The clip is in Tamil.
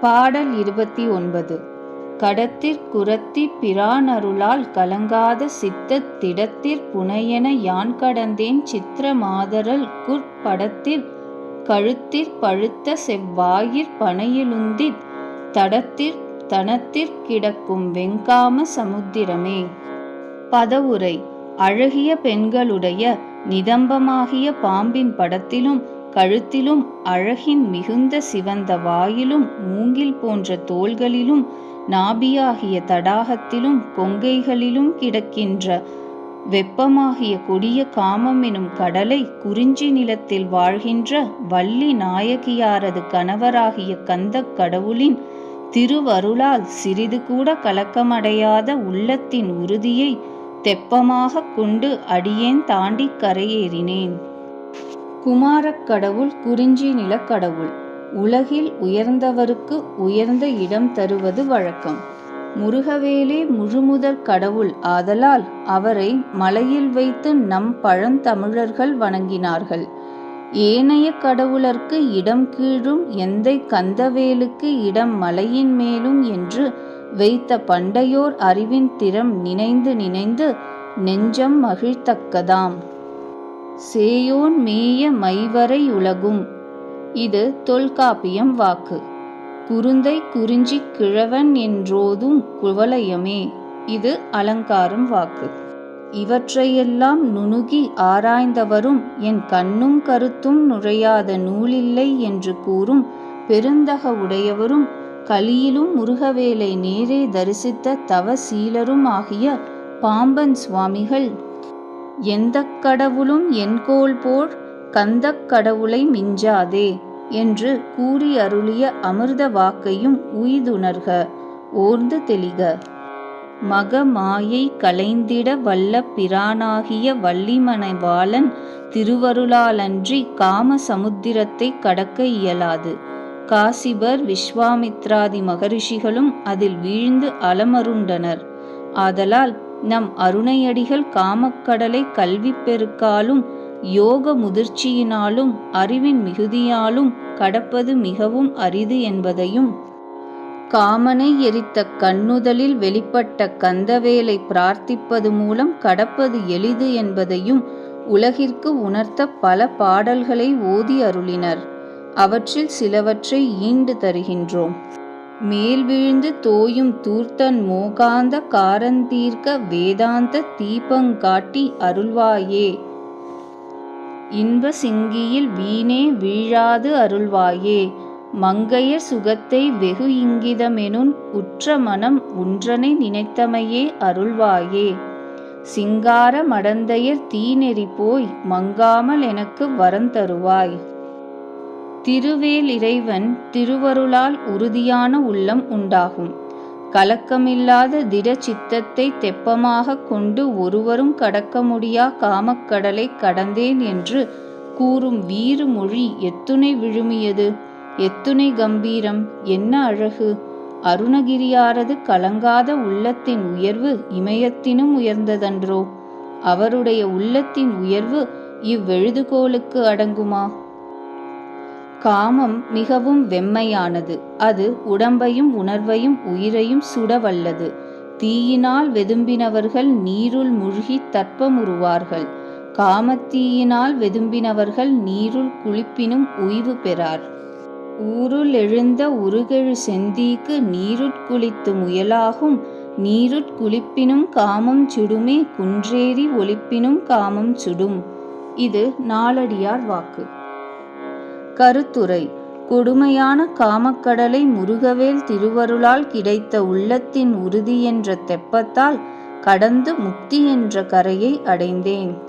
பாடல் இருபத்தி ஒன்பது கடத்திற் குரத்தி பிரானருளால் கலங்காத சித்தத் திடத்திற் புனையென யான் கடந்தேன் சித்திர மாதரல் குற்படத்திற் கழுத்திற் பழுத்த செவ்வாயிற் பனையிலுந்தித் தடத்திற் தனத்திற் கிடக்கும் வெங்காம சமுத்திரமே. பதவுரை அழகிய பெண்களுடைய நிதம்பமாகிய பாம்பின் படத்திலும் கழுத்திலும் அழகின் மிகுந்த சிவந்த வாயிலும் மூங்கில் போன்ற தோள்களிலும் நாபியாகிய தடாகத்திலும் கொங்கைகளிலும் கிடக்கின்ற வெப்பமாகிய கொடிய காமம் எனும் கடலை குறிஞ்சி நிலத்தில் வாழ்கின்ற வள்ளி நாயகியாரது கணவராகிய கந்தக் கடவுளின் திருவருளால் சிறிது கூட கலக்கமடையாத உள்ளத்தின் உறுதியை தெப்பமாகக் கொண்டு அடியேன் தாண்டிக் கரையேறினேன். குமாரக் கடவுள் குறிஞ்சி நிலக்கடவுள் உலகில் உயர்ந்தவருக்கு உயர்ந்த இடம் தருவது வழக்கம். முருகவேலே முழுமுதற் கடவுள் ஆதலால் அவரை மலையில் வைத்து நம் பழந்தமிழர்கள் வணங்கினார்கள். ஏனைய கடவுளர்க்கு இடம் கீழும் எந்தை கந்தவேலுக்கு இடம் மலையின் மேலும் என்று வைத்த பண்டையோர் அறிவின் திறம் நினைந்து நினைந்து நெஞ்சம் மகிழ்த்தக்கதாம் சேயோன் மேய மைவரை உலகும் இது தொல்காப்பியம் வாக்கு. குருந்தை குறிஞ்சிக் கிழவன் என்றோதும் குவலயமே! இது அலங்காரம் வாக்கு. இவற்றையெல்லாம் நுணுகி ஆராய்ந்தவரும் என் கண்ணும் கருத்தும் நுழையாத நூலில்லை என்று கூறும் பெருந்தக உடையவரும் கலியிலும் முருகவேலை நேரே தரிசித்த தவசீலரும் ஆகிய பாம்பன் சுவாமிகள் எந்தக் கடவுளும் என்கோல்போல் கந்தக் கடவுளை மிஞ்சாதே என்று கூறி அருளிய அமிர்த வாக்கையும் உய்துணர்க ஓர்ந்து தெளிக. மக மாயை கலைந்திட வல்ல பிரானாகிய வள்ளிமனைவாளன் திருவருளாலன்றி காம சமுத்திரத்தைக் கடக்க இயலாது. காசிபர் விஸ்வாமித்ராதி மகரிஷிகளும் அதில் வீழ்ந்து அலமருண்டனர். ஆதலால் நம் அருணையடிகள் காமக்கடலை கல்வி பெருக்காலும் யோக முதிர்ச்சியினாலும் அறிவின் மிகுதியாலும் கடப்பது மிகவும் அரிது என்பதையும் காமனை எரித்த கண்ணுதலில் வெளிப்பட்ட கந்தவேலை பிரார்த்திப்பது மூலம் கடப்பது எளிது என்பதையும் உலகிற்கு உணர்த்த பல பாடல்களை ஓதி அருளினர். அவற்றில் சிலவற்றை ஈண்டு தருகின்றோம். மேல் விழுந்து தோயும் தூர்த்தன் மோகாந்த காரந்தீர்க்க வேதாந்த தீபங்காட்டி அருள்வாயே! இன்ப சிங்கியில் வீணே வீழாது அருள்வாயே! மங்கையர் சுகத்தை வெகு இங்கிதமெனுன் உற்ற மனம் உன்றனை நினைத்தமையே அருள்வாயே! சிங்கார மடந்தையர் தீநெறி போய் மங்காமல் எனக்கு வரந்தருவாய். திருவேல் இறைவன் திருவருளால் உறுதியான உள்ளம் உண்டாகும். கலக்கமில்லாத திட சித்தத்தைத் தெப்பமாகக் கொண்டு ஒருவரும் கடக்க முடியா காமக்கடலை கடந்தேன் என்று கூறும் வீறு மொழி எத்துணை விழுமியது எத்துணை கம்பீரம் என்ன அழகு! அருணகிரியாரது கலங்காத உள்ளத்தின் உயர்வு இமயத்தினும் உயர்ந்ததன்றோ? அவருடைய உள்ளத்தின் உயர்வு இவ்வெழுதுகோலுக்கு அடங்குமா? காமம் மிகவும் வெம்மையானது. அது உடம்பையும் உணர்வையும் உயிரையும் சுடவல்லது தீயினால் வெதும்பினவர்கள் நீருள் மூழ்கி தற்பமுறுவார்கள் காமத்தீயினால் வெதும்பினவர்கள் நீருள் குளிப்பினும் உய்வு பெறார். ஊருள் எழுந்த உருகெழு செந்தீக்கு நீருட்குளித்து முயலாகும் நீருட்குளிப்பினும் காமம் சுடுமே குன்றேறி ஒளிப்பினும் காமம் சுடும். இது நாளடியார் வாக்கு. கருத்துரை கொடுமையான காமக்கடலை முருகவேல் திருவருளால் கிடைத்த உள்ளத்தின் உறுதி என்ற தெப்பத்தால் கடந்து முக்தி என்ற கரையை அடைந்தேன்.